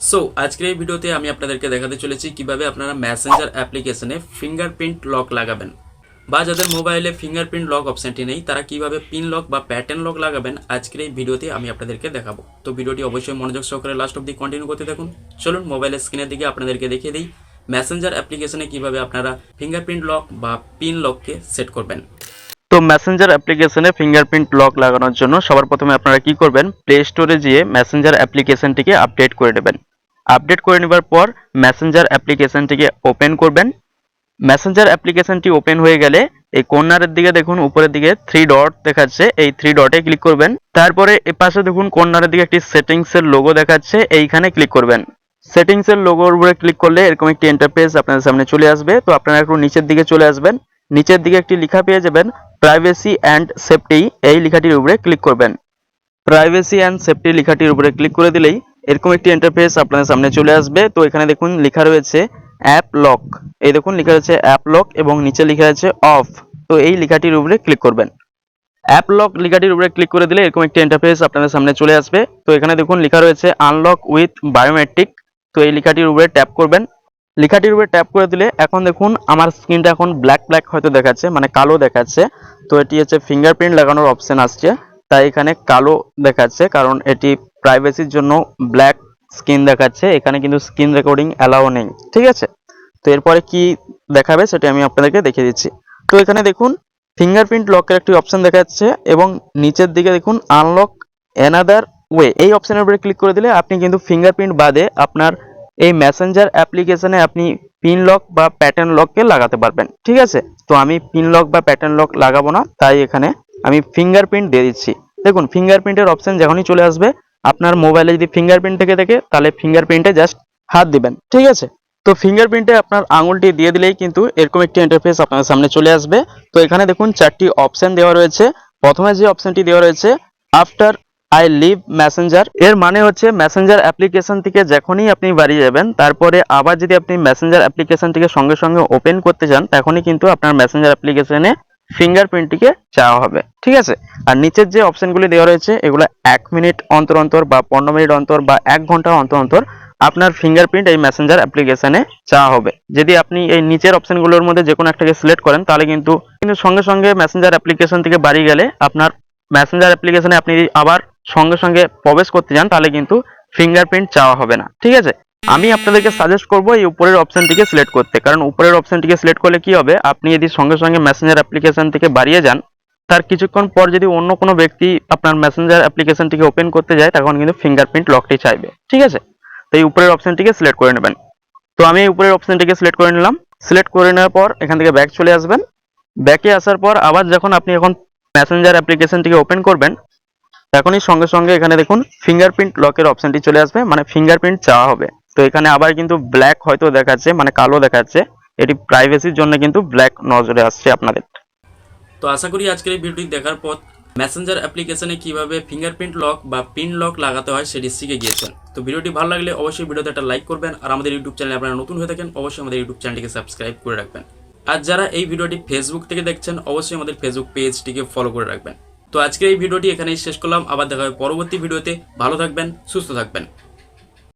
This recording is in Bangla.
সো আজকের এই ভিডিওতে আমি আপনাদেরকে দেখাতে চলেছি কীভাবে আপনারা মেসেঞ্জার অ্যাপ্লিকেশনে ফিঙ্গারপ্রিন্ট লক লাগাবেন। বা যাদের মোবাইলে ফিঙ্গারপ্রিন্ট লক অপশনটি নেই, তারা কীভাবে পিন লক বা প্যাটার্ন লক লাগাবেন, আজকের এই ভিডিওতে আমি আপনাদেরকে দেখাবো। তো ভিডিওটি অবশ্যই মনোযোগ সহকারে লাস্ট অব্দি কন্টিনিউ করতে থাকুন চলুন মোবাইলের স্ক্রিনের দিকে আপনাদেরকে দেখিয়ে দিই। মেসেঞ্জার অ্যাপ্লিকেশনে কীভাবে আপনারা ফিঙ্গারপ্রিন্ট লক বা পিন লককে সেট করবেন। তো মেসেঞ্জার অ্যাপ্লিকেশনে ফিঙ্গারপ্রিন্ট লক লাগানোর জন্য সবার প্রথমে আপনারা কি করবেন? প্লে স্টোরে গিয়ে মেসেঞ্জার অ্যাপ্লিকেশনটিকে আপডেট করে নেবেন। আপডেট করে নেবার পর মেসেঞ্জার অ্যাপ্লিকেশনটিকে ওপেন করবেন। মেসেঞ্জার অ্যাপ্লিকেশনটি ওপেন হয়ে গেলে এই কর্নারের দিকে দেখুন, উপরের দিকে থ্রি ডট দেখাচ্ছে, এই থ্রি ডটে ক্লিক করবেন। তারপরে এ পাশে দেখুন কর্নারের দিকে একটি সেটিংসের লোগো দেখাচ্ছে, এইখানে ক্লিক করবেন। সেটিংসের লোগোর উপরে ক্লিক করলে এরকম একটি ইন্টারফেস আপনাদের সামনে চলে আসবে। তো আপনারা একটু নিচের দিকে চলে আসবেন। নিচের দিকে একটি লেখা পেয়ে যাবেন প্রাইভেসি অ্যান্ড সেফটি এই লেখাটির উপরে ক্লিক করবেন। প্রাইভেসি অ্যান্ড সেফটি লেখাটির উপরে ক্লিক করে দিলেই এরকম একটি ইন্টারফেস আপনাদের সামনে চলে আসবে। তো এখানে দেখুন, লেখা রয়েছে অ্যাপ লক এই দেখুন, লেখা রয়েছে অ্যাপ লক এবং নিচে লেখা আছে অফ তো এই লেখাটির উপরে ক্লিক করবেন। অ্যাপ লক লেখাটির উপরে ক্লিক করে দিলে এরকম একটি ইন্টারফেস আপনাদের সামনে চলে আসবে। তো এখানে দেখুন, লেখা রয়েছে আনলক উইথ বায়োমেট্রিক তো এই লেখাটির উপরে ট্যাপ করবেন। লেখাটির উপরে ট্যাপ করে দিলে এখন দেখুন, আমার স্ক্রিনটা এখন ব্ল্যাক ব্ল্যাক হয়তো দেখাচ্ছে মানে কালো দেখাচ্ছে। তো এটি হচ্ছে ফিঙ্গারপ্রিন্ট লাগানোর অপশন আসছে। তাই এখানে কালো দেখাচ্ছে, কারণ এটি প্রাইভেসির জন্য ব্ল্যাক স্ক্রিন দেখাচ্ছে। এখানে কিন্তু স্ক্রিন রেকর্ডিং অ্যালাও নেই, ঠিক আছে? তো এরপরে কি দেখাবে সেটা আমি আপনাদেরকে দেখিয়ে দিচ্ছি। তো এখানে দেখুন ফিঙ্গারপ্রিন্ট লকের একটি অপশন দেখাচ্ছে এবং নিচের দিকে দেখুন আনলক অ্যানাদার ওয়ে এই অপশনের উপরে ক্লিক করে দিলে আপনি কিন্তু ফিঙ্গারপ্রিন্ট বাদে আপনার এই মেসেঞ্জার অ্যাপ্লিকেশনে আপনি পিন লক বা প্যাটার্ন লককে লাগাতে পারবেন, ঠিক আছে? তো আমি পিন লক বা প্যাটার্ন লক লাগাবো না, তাই এখানে আমি ফিঙ্গারপ্রিন্ট দিয়ে দিচ্ছি। দেখুন ফিঙ্গারপ্রিন্টের অপশন যখনই চলে আসবে আপনার মোবাইলে যদি ফিঙ্গারপ্রিন্ট থেকে থাকে তাহলে ফিঙ্গারপ্রিন্টে জাস্ট হাত দিবেন, ঠিক আছে? তো ফিঙ্গারপ্রিন্টে আপনার আঙুলটি দিয়ে দিলেই কিন্তু এরকম একটি ইন্টারফেস আপনার সামনে চলে আসবে। তো এখানে দেখুন, চারটি অপশন দেওয়া রয়েছে। প্রথমে যে অপশনটি দেওয়া রয়েছে আফটার আই লিভ মেসেঞ্জার এর মানে হচ্ছে মেসেঞ্জার অ্যাপ্লিকেশন থেকে যখনই আপনি বাড়ি যাবেন, তারপরে আবার যদি আপনি মেসেঞ্জার অ্যাপ্লিকেশনটিকে সঙ্গে সঙ্গে ওপেন করতে চান, তখনই কিন্তু আপনার মেসেঞ্জার অ্যাপ্লিকেশনে ফিঙ্গারপ্রিন্টটিকে চাওয়া হবে, ঠিক আছে? আর নিচের যে অপশনগুলি দেওয়া রয়েছে, এগুলো এক মিনিট অন্তর অন্তর বা পনেরো মিনিট অন্তর বা এক ঘণ্টা অন্তর অন্তর আপনার ফিঙ্গারপ্রিন্ট এই মেসেঞ্জার অ্যাপ্লিকেশনে চাওয়া হবে। যদি আপনি এই নিচের অপশনগুলোর মধ্যে যে কোনো একটাকে সিলেক্ট করেন, তাহলে কিন্তু কিন্তু সঙ্গে সঙ্গে মেসেঞ্জার অ্যাপ্লিকেশন থেকে বাড়ি গেলে আপনার মেসেঞ্জার অ্যাপ্লিকেশনে আপনি আবার সঙ্গে সঙ্গে প্রবেশ করতে যান, তাহলে কিন্তু ফিঙ্গারপ্রিন্ট চাওয়া হবে না, ঠিক আছে? আমি আপনাদেরকে সাজেস্ট করব এই উপরের অপশনটিকে সিলেক্ট করতে। কারণ উপরের অপশনটিকে সিলেক্ট করলে কি হবে? আপনি যদি সঙ্গে সঙ্গে মেসেঞ্জার অ্যাপ্লিকেশন থেকে বাড়িয়ে যান, তার কিছুক্ষণ পর যদি অন্য কোনো ব্যক্তি আপনার মেসেঞ্জার অ্যাপ্লিকেশনটিকে ওপেন করতে যায়, তখন কিন্তু ফিঙ্গারপ্রিন্ট লকটি চাইবে। ঠিক আছে? তো এই উপরের অপশনটিকে সিলেক্ট করে নেবেন। তো আমি এই উপরের অপশনটিকে সিলেক্ট করে নিলাম। সিলেক্ট করে নেওয়ার পর এখান থেকে ব্যাক চলে আসবেন। ব্যাকে আসার পর আবার যখন আপনি এখন মেসেঞ্জার অ্যাপ্লিকেশনটিকে ওপেন করবেন, তখনই সঙ্গে সঙ্গে এখানে দেখুন ফিঙ্গারপ্রিন্ট লকের অপশনটি চলে আসবে। মানে ফিঙ্গারপ্রিন্ট চাওয়া হবে। তো এখানে আবার কিন্তু ব্ল্যাক হয়তো দেখাচ্ছে মানে কালো দেখাচ্ছে। এটি প্রাইভেসির জন্য কিন্তু ব্ল্যাক নজরে আসছে আপনাদের। তো আশা করি আজকের এই ভিডিওটি দেখার পর মেসেঞ্জার অ্যাপ্লিকেশনে কীভাবে ফিঙ্গারপ্রিন্ট লক বা পিন লক লাগাতে হয় সেটি শিখে গিয়েছেন। তো ভিডিওটি ভালো লাগলে অবশ্যই ভিডিওতে একটা লাইক করবেন, আর আমাদের ইউটিউব চ্যানেলে আপনারা নতুন হয়ে থাকেন, অবশ্যই আমাদের ইউটিউব চ্যানেলটিকে সাবস্ক্রাইব করে রাখবেন। আর যারা এই ভিডিওটি ফেসবুক থেকে দেখছেন, অবশ্যই আমাদের ফেসবুক পেজটিকে ফলো করে রাখবেন। তো আজকের এই ভিডিওটি এখানেই শেষ করলাম, আবার দেখা হবে পরবর্তী ভিডিওতে। ভালো থাকবেন, সুস্থ থাকবেন।